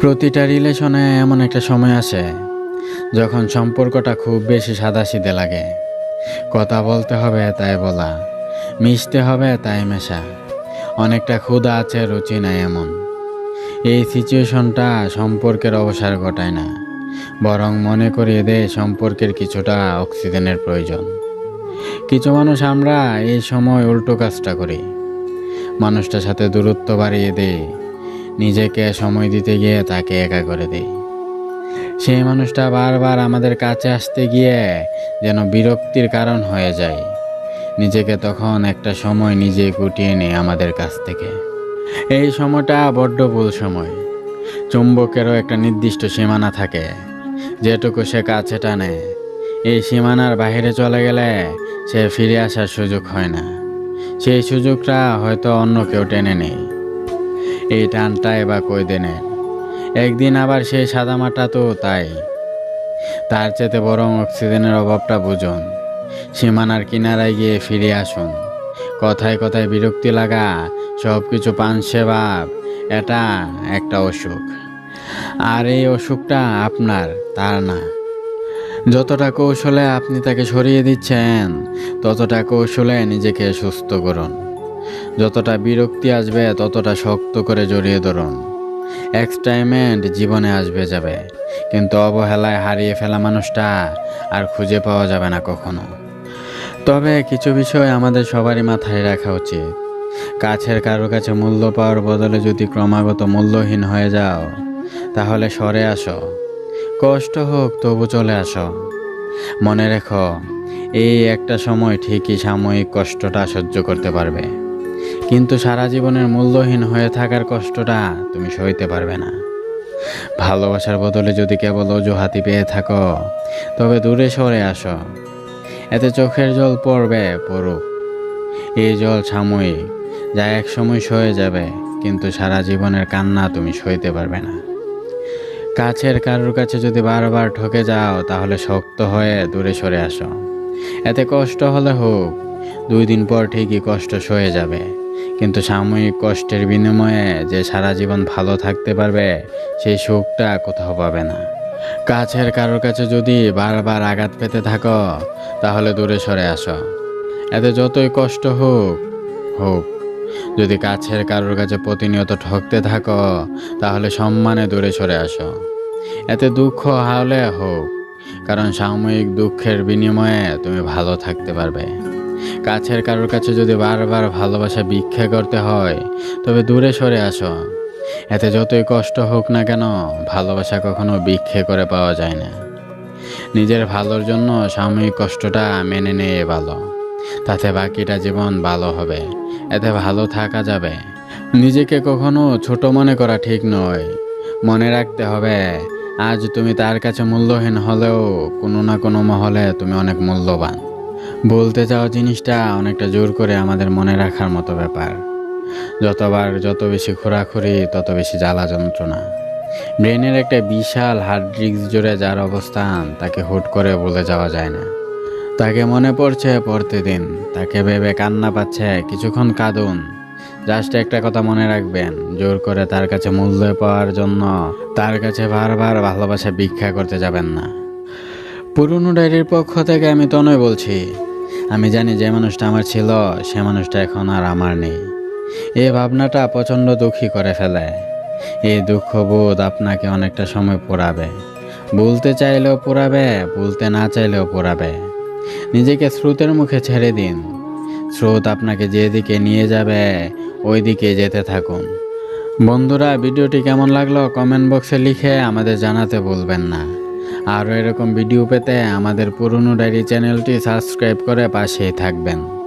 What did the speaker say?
প্রতিটা রিলেশনে এমন একটা সময় আসে যখন সম্পর্কটা খুব বেশি সাদাসিধে লাগে। কথা বলতে হবে, তাই বলা। মিশতে হবে, তাই মেশা। অনেকটা ক্ষুধা আছে, রুচি নাই এমন। এই সিচুয়েশনটা সম্পর্কের অবসার ঘটায় না। বরং মনে করিয়ে দেয় সম্পর্কের কিছুটা অক্সিজেনের প্রয়োজন। কিছু মানুষ আমরা এই সময় উল্টো কাজটা করি। মানুষটার সাথে দূরত্ব বাড়িয়ে দেই। নিজেকে সময় দিতে গিয়ে তাকে একা করে দেই। সেই মানুষটা বারবার আমাদের কাছে আসতে গিয়ে যেন বিরক্তির কারণ হয়ে যায়। নিজেকে তখন একটা সময় নিজে গুটিয়ে নেই আমাদের কাছ থেকে। এই সময়টা বড্ড ভুল সময়। চুম্বকেরও একটা নির্দিষ্ট সীমানা থাকে। যেটুকু সে কাছে টানে, এই সীমানার বাইরে চলে গেলে সে ফিরে আসার সুযোগ হয় না। সেই সুযোগটা হয়তো অন্য কেউ টেনে নেই এই টানটাই বা কই দেনে? একদিন আবার সেই সাদামাটা তো তাই। তার চেতে বরং অক্সিজেনের অভাবটা বুঝুন। সীমানার কিনারায় গিয়ে ফিরে আসুন। কথায় কথায় বিরক্তি লাগা সব কিছু পান ভাব এটা একটা অসুখ। আর এই অসুখটা আপনার, তার না। যতটা কৌশলে আপনি তাকে সরিয়ে দিচ্ছেন, ততটা কৌশলে নিজেকে সুস্থ করুন। যতটা বিরক্তি আসবে, ততটা শক্ত করে জড়িয়ে ধরুন। এক্সটাইমেন্ট জীবনে আসবে যাবে, কিন্তু অবহেলায় হারিয়ে ফেলা মানুষটা আর খুঁজে পাওয়া যাবে না কখনো। তবে কিছু বিষয় আমাদের সবারই মাথায় রাখা উচিত। কাছের কারও কাছে মূল্য পাওয়ার বদলে যদি ক্রমাগত মূল্যহীন হয়ে যাও, তাহলে সরে আসো। কষ্ট হোক, তবু চলে আসো। মনে রেখো, এই একটা সময় ঠিকই সাময়িক কষ্টটা সহ্য করতে পারবে। কিন্তু সারা জীবনের মূল্যহীন হয়ে থাকার কষ্টটা তুমি সইতে পারবে না। ভালোবাসার বদলে যদি কেবল অজুহাতি পেয়ে থাকো, তবে দূরে সরে আসো। এতে চোখের জল পড়বে, পড়ুক। এই জল সাময়িক, যা এক সময় সয়ে যাবে, কিন্তু সারা জীবনের কান্না তুমি সইতে পারবে না। কাছের কারোর কাছে যদি বারবার ঠকে যাও, তাহলে শক্ত হয়ে দূরে সরে আসো। এতে কষ্ট হলে হোক, দুই দিন পর ঠিকই কষ্ট সয়ে যাবে। কিন্তু সাময়িক কষ্টের বিনিময়ে যে সারা জীবন ভালো থাকতে পারবে, সেই সুখটা কোথাও পাবে না। কাছের কারোর কাছে যদি বারবার আঘাত পেতে থাকো, তাহলে দূরে সরে আসো। এতে যতই কষ্ট হোক হোক। যদি কাছের কারোর কাছে প্রতিনিয়ত ঠকতে থাকো, তাহলে সম্মানে দূরে সরে আসো। এতে দুঃখ হলে হোক, কারণ সাময়িক দুঃখের বিনিময়ে তুমি ভালো থাকতে পারবে। কাছের কারোর কাছে যদি বারবার ভালোবাসা ভিক্ষা করতে হয়, তবে দূরে সরে আসো। এতে যতই কষ্ট হোক না কেন, ভালোবাসা কখনো ভিক্ষে করে পাওয়া যায় না। নিজের ভালোর জন্য সাময়িক কষ্টটা মেনে নিয়ে ভালো। তাতে বাকিটা জীবন ভালো হবে। এতে ভালো থাকা যাবে। নিজেকে কখনো ছোট মনে করা ঠিক নয়। মনে রাখতে হবে, আজ তুমি তার কাছে মূল্যহীন হলেও কোনো না কোনো মহলে তুমি অনেক মূল্যবান। বলতে চাওয়া জিনিসটা অনেকটা জোর করে আমাদের মনে রাখার মতো ব্যাপার। যতবার যত বেশি খোরাখুরি তত বেশি জ্বালা যন্ত্রণা। ব্রেনের একটা বিশাল হার্ড ডিস্ক জুড়ে যার অবস্থান তাকে হুট করে বলে যাওয়া যায় না। তাকে মনে পড়ছে পড়তে দিন তাকে ভেবে কান্না পাচ্ছে, কিছুক্ষণ কাঁদুন। জাস্ট একটা কথা মনে রাখবেন, জোর করে তার কাছে মূল্য পাওয়ার জন্য তার কাছে বারবার ভালোবাসা ভিক্ষা করতে যাবেন না। পুরনো ডায়েরির পক্ষ থেকে আমি তনয় বলছি। আমি জানি যে মানুষটা আমার ছিল, সে মানুষটা এখন আর আমার নেই। এই ভাবনাটা প্রচণ্ড দুঃখী করে ফেলে। এই দুঃখবোধ আপনাকে অনেকটা সময় পোড়াবে। বলতে চাইলেও পোড়াবে, বলতে না চাইলেও পোড়াবে। নিজেকে স্রোতের মুখে ছেড়ে দিন। স্রোত আপনাকে যেদিকে নিয়ে যাবে ওই দিকে যেতে থাকুন। বন্ধুরা, ভিডিওটি কেমন লাগল কমেন্ট বক্সে লিখে আমাদের জানাতে ভুলবেন না। আরও এরকম ভিডিও পেতে আমাদের পুরনো ডায়েরি চ্যানেলটি সাবস্ক্রাইব করে পাশেই থাকবেন।